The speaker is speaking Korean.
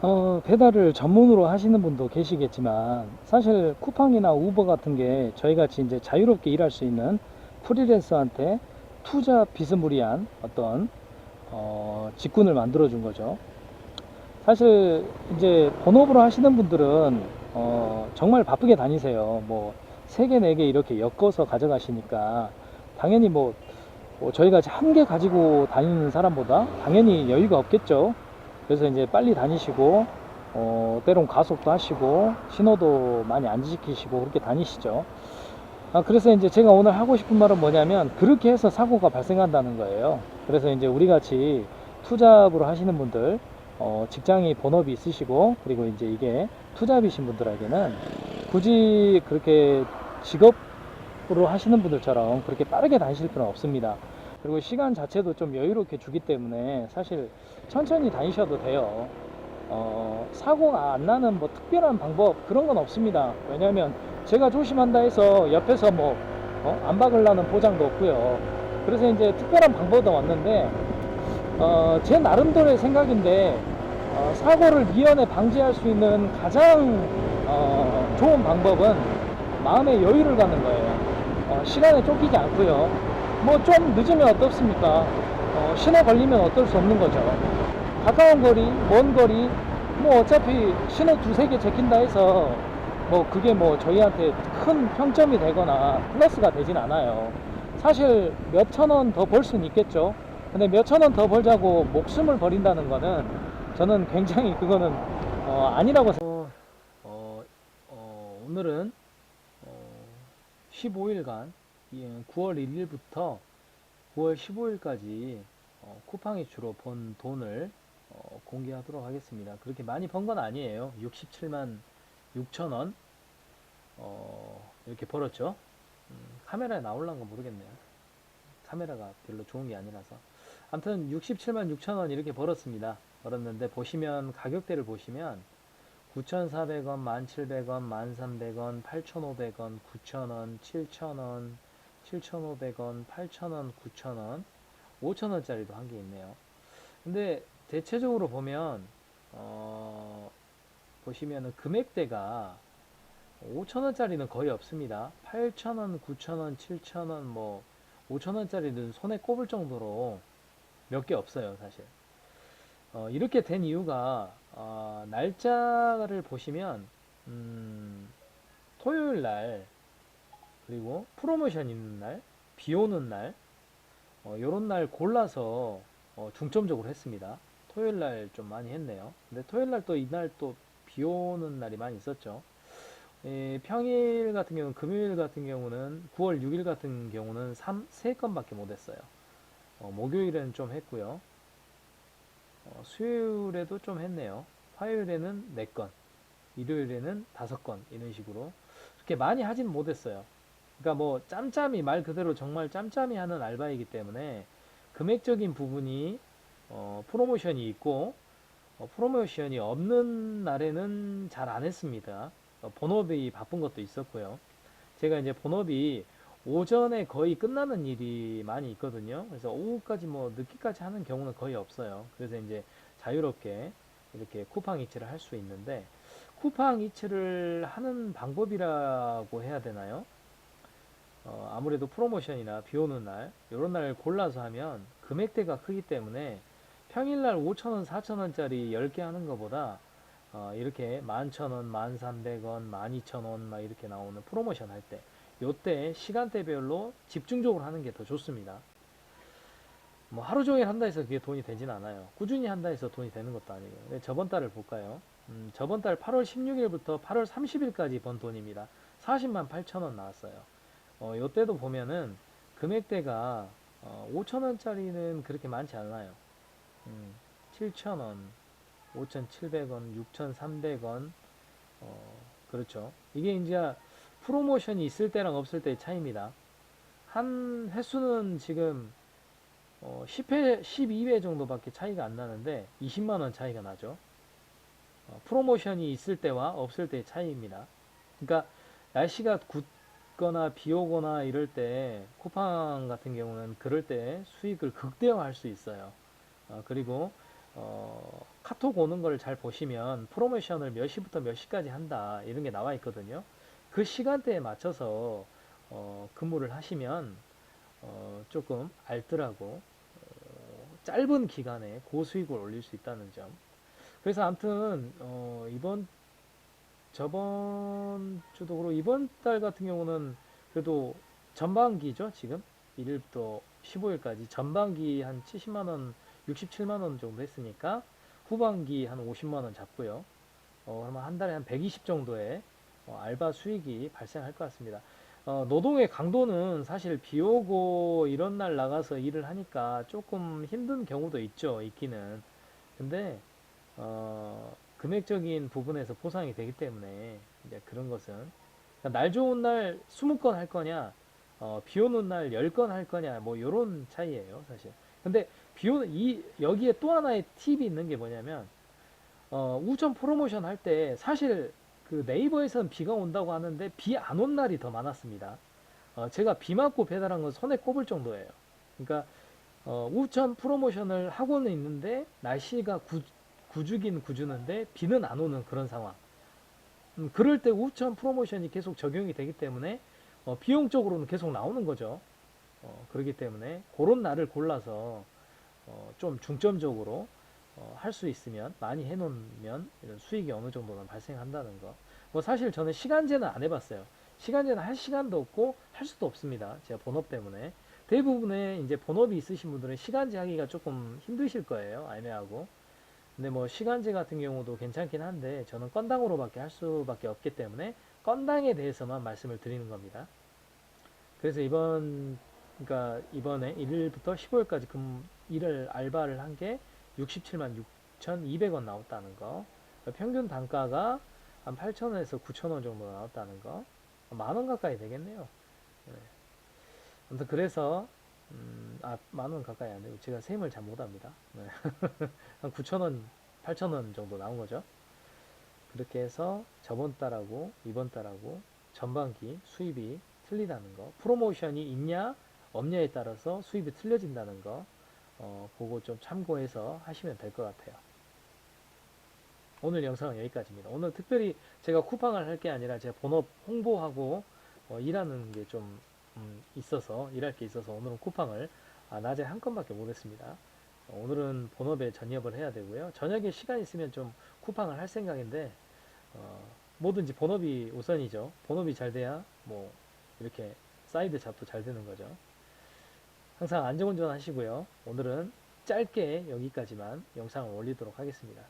어, 배달을 전문으로 하시는 분도 계시겠지만 사실 쿠팡이나 우버 같은 게 저희 같이 이제 자유롭게 일할 수 있는 프리랜서한테 투자 비스무리한 어떤 어, 직군을 만들어 준 거죠. 사실 이제 본업으로 하시는 분들은 어, 정말 바쁘게 다니세요. 뭐 세 개, 네 개 이렇게 엮어서 가져가시니까 당연히 뭐, 뭐 저희가 한 개 가지고 다니는 사람보다 당연히 여유가 없겠죠. 그래서 이제 빨리 다니시고 어, 때론 가속도 하시고 신호도 많이 안 지키시고 그렇게 다니시죠. 아, 그래서 이제 제가 오늘 하고 싶은 말은 뭐냐면 그렇게 해서 사고가 발생한다는 거예요. 그래서 이제 우리 같이 투잡으로 하시는 분들 어, 직장이 본업이 있으시고 그리고 이제 이게 투잡이신 분들에게는 굳이 그렇게 직업으로 하시는 분들처럼 그렇게 빠르게 다니실 필요는 없습니다. 그리고 시간 자체도 좀 여유롭게 주기 때문에 사실 천천히 다니셔도 돼요. 어, 사고가 안 나는 뭐 특별한 방법 그런 건 없습니다. 왜냐하면 제가 조심한다 해서 옆에서 뭐 어, 안 박으려는 보장도 없고요. 그래서 이제 특별한 방법도 왔는데 어, 제 나름대로의 생각인데 어, 사고를 미연에 방지할 수 있는 가장 어, 좋은 방법은 마음의 여유를 갖는 거예요. 어, 시간에 쫓기지 않고요. 뭐 좀 늦으면 어떻습니까? 어, 신호 걸리면 어쩔 수 없는 거죠. 가까운 거리, 먼 거리, 뭐 어차피 신호 두세 개 제낀다 해서 뭐 그게 뭐 저희한테 큰 평점이 되거나 플러스가 되진 않아요. 사실 몇 천 원 더 벌 수는 있겠죠. 근데 몇 천 원 더 벌자고 목숨을 버린다는 거는 저는 굉장히 그거는 어, 아니라고 생각해요. 어, 어, 오늘은 어, 15일간 9월 1일부터 9월 15일까지 어, 쿠팡이 주로 번 돈을 어, 공개하도록 하겠습니다. 그렇게 많이 번 건 아니에요. 67만 6천 원 어, 이렇게 벌었죠. 음, 카메라에 나올란가 모르겠네요. 카메라가 별로 좋은 게 아니라서. 아무튼 67만 6천 원 이렇게 벌었습니다. 벌었는데 보시면 가격대를 보시면 9,400원, 1,700원, 1,300원, 8,500원, 9,000원, 7,000원, 7,500원, 8,000원, 9,000원, 5,000원짜리도 한 개 있네요. 근데 대체적으로 보면 어, 보시면은 금액대가 5,000원짜리는 거의 없습니다. 8,000원, 9,000원, 7,000원, 뭐 5,000원짜리는 손에 꼽을 정도로 몇 개 없어요, 사실. 어, 이렇게 된 이유가 어, 날짜를 보시면 음, 토요일 날 그리고 프로모션 있는 날, 비 오는 날, 어, 요런 날 골라서 어, 중점적으로 했습니다. 토요일 날 좀 많이 했네요. 근데 토요일 날 또 이날 또 비 오는 날이 많이 있었죠. 에, 평일 같은 경우는 금요일 같은 경우는 9월 6일 같은 경우는 3, 3건밖에 못 했어요. 어, 목요일에는 좀 했고요. 어, 수요일에도 좀 했네요. 화요일에는 4건, 일요일에는 5건 이런 식으로 그렇게 많이 하진 못했어요. 그러니까 뭐 짬짬이 말 그대로 정말 짬짬이 하는 알바이기 때문에 금액적인 부분이 어, 프로모션이 있고 어, 프로모션이 없는 날에는 잘 안 했습니다. 어, 본업이 바쁜 것도 있었고요. 제가 이제 본업이 오전에 거의 끝나는 일이 많이 있거든요. 그래서 오후까지 뭐 늦게까지 하는 경우는 거의 없어요. 그래서 이제 자유롭게 이렇게 쿠팡 이체를 할 수 있는데 쿠팡 이체를 하는 방법이라고 해야 되나요? 어, 아무래도 프로모션이나 비 오는 날, 이런 날 골라서 하면 금액대가 크기 때문에 평일날 5,000원, 4,000원짜리 10개 하는 것보다 어, 이렇게 11,000원, 1,300원, 12,000원 막 이렇게 나오는 프로모션 할 때, 요때 시간대별로 집중적으로 하는 게 더 좋습니다. 뭐 하루 종일 한다 해서 그게 돈이 되진 않아요. 꾸준히 한다 해서 돈이 되는 것도 아니고. 저번 달을 볼까요? 음, 저번 달 8월 16일부터 8월 30일까지 번 돈입니다. 40만 8천원 나왔어요. 어, 요때도 보면은 금액대가 어, 5천원짜리는 그렇게 많지 않아요. 음, 7천원, 5,700원, 6,300원, 어, 그렇죠. 이게 이제 프로모션이 있을 때랑 없을 때의 차이입니다. 한 횟수는 지금 어, 10회, 12회 정도밖에 차이가 안 나는데 20만원 차이가 나죠. 어, 프로모션이 있을 때와 없을 때의 차이입니다. 그러니까 날씨가 굳거나 비 오거나 이럴 때 쿠팡 같은 경우는 그럴 때 수익을 극대화할 수 있어요. 어, 그리고 어, 카톡 오는 걸 잘 보시면 프로모션을 몇 시부터 몇 시까지 한다 이런 게 나와 있거든요. 그 시간대에 맞춰서 어, 근무를 하시면 어, 조금 알뜰하고 어, 짧은 기간에 고수익을 올릴 수 있다는 점. 그래서 아무튼 어, 이번 저번 주도 그렇고 이번 달 같은 경우는 그래도 전반기죠 지금 1일부터 15일까지 전반기 한 70만 원, 67만 원 정도 했으니까 후반기 한 50만 원 잡고요. 어, 그러면 한 달에 한 120 정도의 어, 알바 수익이 발생할 것 같습니다. 어, 노동의 강도는 사실 비 오고 이런 날 나가서 일을 하니까 조금 힘든 경우도 있죠, 있기는. 근데, 어, 금액적인 부분에서 보상이 되기 때문에, 이제 그런 것은. 그러니까 날 좋은 날 20건 할 거냐, 어, 비 오는 날 10건 할 거냐, 뭐, 요런 차이예요, 사실. 근데, 비 오는, 이, 여기에 또 하나의 팁이 있는 게 뭐냐면, 어, 우천 프로모션 할 때, 사실, 그 네이버에서는 비가 온다고 하는데 비 안 온 날이 더 많았습니다. 어, 제가 비 맞고 배달한 건 손에 꼽을 정도예요. 그러니까 어, 우천 프로모션을 하고는 있는데 날씨가 구, 구주긴 구주는데 비는 안 오는 그런 상황. 음, 그럴 때 우천 프로모션이 계속 적용이 되기 때문에 어, 비용적으로는 계속 나오는 거죠. 어, 그렇기 때문에 그런 날을 골라서 어, 좀 중점적으로 어, 할 수 있으면 많이 해놓으면 이런 수익이 어느 정도는 발생한다는 거. 뭐 사실 저는 시간제는 안 해봤어요. 시간제는 할 시간도 없고 할 수도 없습니다. 제가 본업 때문에 대부분의 이제 본업이 있으신 분들은 시간제 하기가 조금 힘드실 거예요. 애매하고. 근데 뭐 시간제 같은 경우도 괜찮긴 한데 저는 건당으로밖에 할 수밖에 없기 때문에 건당에 대해서만 말씀을 드리는 겁니다. 그래서 이번 그러니까 이번에 1일부터 15일까지 금 일을 알바를 한 게 67만 6,200원 나왔다는 거. 평균 단가가 한 8,000원에서 9,000원 정도 나왔다는 거. 만 원 가까이 되겠네요. 네. 아무튼 그래서 음, 아, 만 원 가까이 안 되고 제가 셈을 잘 못합니다. 네. 한 9,000원, 8,000원 정도 나온 거죠. 그렇게 해서 저번 달하고 이번 달하고 전반기 수입이 틀리다는 거. 프로모션이 있냐 없냐에 따라서 수입이 틀려진다는 거. 어, 그거 좀 참고해서 하시면 될 것 같아요. 오늘 영상은 여기까지입니다. 오늘 특별히 제가 쿠팡을 할 게 아니라 제가 본업 홍보하고 어, 일하는 게좀 있어서 일할 게 있어서 오늘은 쿠팡을 아, 낮에 한 건밖에 못했습니다. 어, 오늘은 본업에 전입을 해야 되고요. 저녁에 시간 있으면 좀 쿠팡을 할 생각인데 어, 뭐든지 본업이 우선이죠. 본업이 잘 돼야 뭐 이렇게 사이드 잡도 잘 되는 거죠. 항상 안전운전 하시고요. 오늘은 짧게 여기까지만 영상을 올리도록 하겠습니다.